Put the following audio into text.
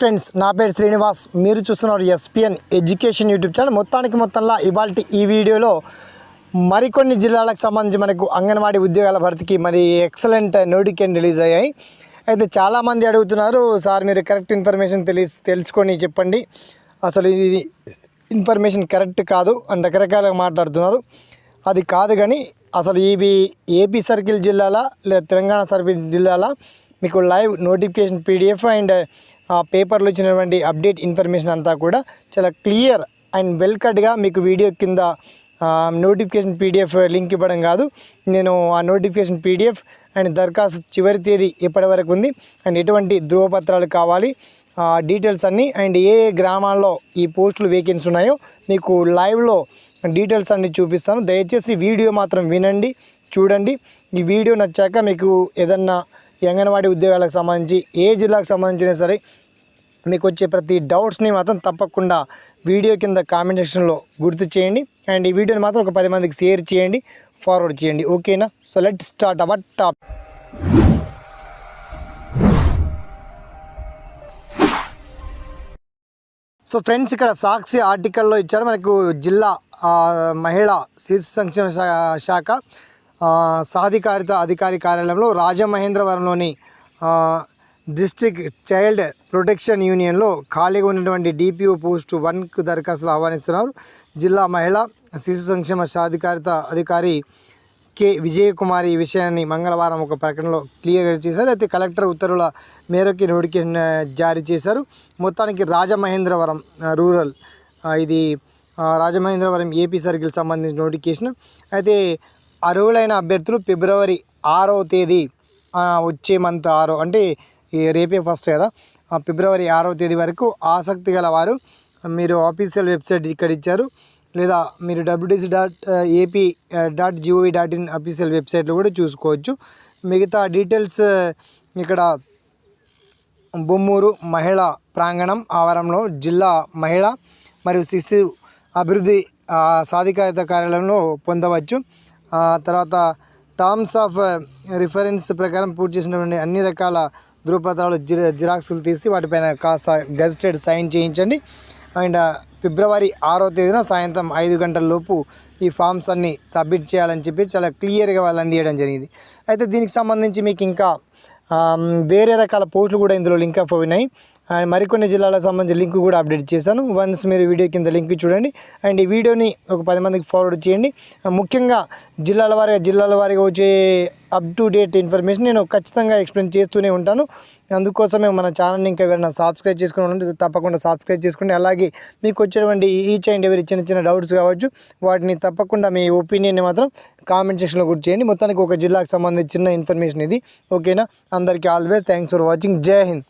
Friends నా పేరు శ్రీనివాస్. మీరు చూస్తున్నారు ఎస్పిఎన్ ఎడ్యుకేషన్ యూట్యూబ్ ఛానల్. మొత్తానికి మొత్తంలో ఇవాళ ఈ వీడియోలో మరికొన్ని జిల్లాలకు సంబంధించి మనకు అంగన్వాడీ ఉద్యోగాల భర్తీకి మరి ఎక్సలెంట్ నోటిఫికేషన్ రిలీజ్ అయ్యాయి. అయితే చాలామంది అడుగుతున్నారు సార్ మీరు కరెక్ట్ ఇన్ఫర్మేషన్ తెలిసి తెలుసుకొని చెప్పండి. అసలు ఇది ఇన్ఫర్మేషన్ కరెక్ట్ కాదు అని రకరకాలుగా మాట్లాడుతున్నారు. అది కాదు కానీ అసలు ఇవి ఏపీ సర్కిల్ జిల్లాల లేదా తెలంగాణ సర్కిల్ జిల్లాల మీకు లైవ్ నోటిఫికేషన్ పీడిఎఫ్ అండ్ పేపర్లో ఇచ్చినటువంటి అప్డేట్ ఇన్ఫర్మేషన్ అంతా కూడా చాలా క్లియర్ అండ్ వెల్ కట్గా మీకు వీడియో కింద నోటిఫికేషన్ పీడిఎఫ్ లింక్ ఇవ్వడం కాదు. నేను ఆ నోటిఫికేషన్ పీడిఎఫ్ అండ్ దరఖాస్తు చివరి తేదీ ఎప్పటి వరకు ఉంది అండ్ ఎటువంటి ధృవపత్రాలు కావాలి ఆ డీటెయిల్స్ అన్నీ అండ్ ఏ ఏ గ్రామాల్లో ఈ పోస్టులు వేకెన్సీ ఉన్నాయో మీకు లైవ్లో డీటెయిల్స్ అన్నీ చూపిస్తాను. దయచేసి వీడియో మాత్రం వినండి చూడండి. ఈ వీడియో నచ్చాక మీకు ఏదన్నా అంగన్వాడీ ఉద్యోగాలకు సంబంధించి ఏ జిల్లాకు సంబంధించినా సరే మీకు వచ్చే ప్రతి డౌట్స్ని మాత్రం తప్పకుండా వీడియో కింద కామెంట్ సెక్షన్లో గుర్తు చేయండి. అండ్ ఈ వీడియోని మాత్రం ఒక పది మందికి షేర్ చేయండి ఫార్వర్డ్ చేయండి. ఓకేనా? So let start our top so friends ఇక్కడ సాక్షి ఆర్టికల్లో ఇచ్చారు. మనకు జిల్లా మహిళా శిశు సంక్షేమ శా- శాఖ సాధికారిత అధికారి కార్యాలయంలో రాజమహేంద్రవరంలోని డిస్టిక్ డిస్ట్రిక్ట్ చైల్డ్ ప్రొటెక్షన్ యూనియన్లో ఖాళీగా ఉన్నటువంటి డిపిఓ పోస్టు వన్కు దరఖాస్తులు ఆహ్వానిస్తున్నారు. జిల్లా మహిళా శిశు సంక్షేమ సాధికారిత అధికారి కె. విజయకుమారి ఈ విషయాన్ని మంగళవారం ఒక ప్రకటనలో క్లియర్ చేశారు. అయితే కలెక్టర్ ఉత్తర్వుల మేరకు నోటిఫికేషన్ జారీ చేశారు. మొత్తానికి రాజమహేంద్రవరం రూరల్ ఇది రాజమహేంద్రవరం ఏపీ సర్కిల్ సంబంధించిన నోటిఫికేషన్. అయితే అర్హులైన అభ్యర్థులు ఫిబ్రవరి ఆరవ తేదీ వచ్చే మంత్ ఆరో అంటే రేపే ఫస్ట్ కదా ఆ ఫిబ్రవరి ఆరవ తేదీ వరకు ఆసక్తి గలవారు మీరు ఆఫీషియల్ వెబ్సైట్ ఇక్కడ ఇచ్చారు లేదా మీరు WDC dot AP dot GOV dot in official వెబ్సైట్లో కూడా చూసుకోవచ్చు. మిగతా డీటెయిల్స్ ఇక్కడ బొమ్మూరు మహిళా ప్రాంగణం ఆవరణలో జిల్లా మహిళ మరియు శిశు అభివృద్ధి సాధికారిత సాధికారత కార్యాలయంలో పొందవచ్చు. తర్వాత టర్మ్స్ ఆఫ్ రిఫరెన్స్ ప్రకారం పూర్తి చేసినటువంటి అన్ని రకాల ధృవపత్రాలు జి జిరాక్సులు తీసి వాటిపైన కాస్త గజిటెడ్ సైన్ చేయించండి. అండ్ uh, ఫిబ్రవరి ఆరో తేదీన సాయంత్రం ఐదు గంటల లోపు ఈ ఫామ్స్ అన్ని సబ్మిట్ చేయాలని చెప్పి చాలా క్లియర్గా వాళ్ళు అందియడం జరిగింది. అయితే దీనికి సంబంధించి మీకు ఇంకా వేరే రకాల పోస్టులు కూడా ఇందులో లింక్ అప్ అయినాయి అండ్ మరికొన్ని జిల్లాలకు సంబంధించి లింక్ కూడా అప్డేట్ చేశాను. వన్స్ మీరు వీడియో కింద లింక్ చూడండి. అండ్ ఈ వీడియోని ఒక పది మందికి ఫార్వర్డ్ చేయండి. ముఖ్యంగా జిల్లాల వారిగా జిల్లాల వారిగా వచ్చే అప్ టు డేట్ ఇన్ఫర్మేషన్ నేను ఖచ్చితంగా ఎక్స్ప్లెయిన్ చేస్తూనే ఉంటాను. అందుకోసమే మన ఛానల్ని ఇంకా ఎవరైనా సబ్స్క్రైబ్ చేసుకుని ఉంటే తప్పకుండా సబ్స్క్రైబ్ చేసుకోండి. అలాగే మీకు వచ్చేటువంటి ఈచ్ అండ్ ఎవరి చిన్న చిన్న డౌట్స్ కావచ్చు వాటిని తప్పకుండా మీ ఒపీనియన్ని మాత్రం కామెంట్ సెక్షన్లో కూడా చేయండి. మొత్తానికి ఒక జిల్లాకు సంబంధించిన ఇన్ఫర్మేషన్ ఇది. ఓకేనా అందరికీ all best thanks for watching Jai Hind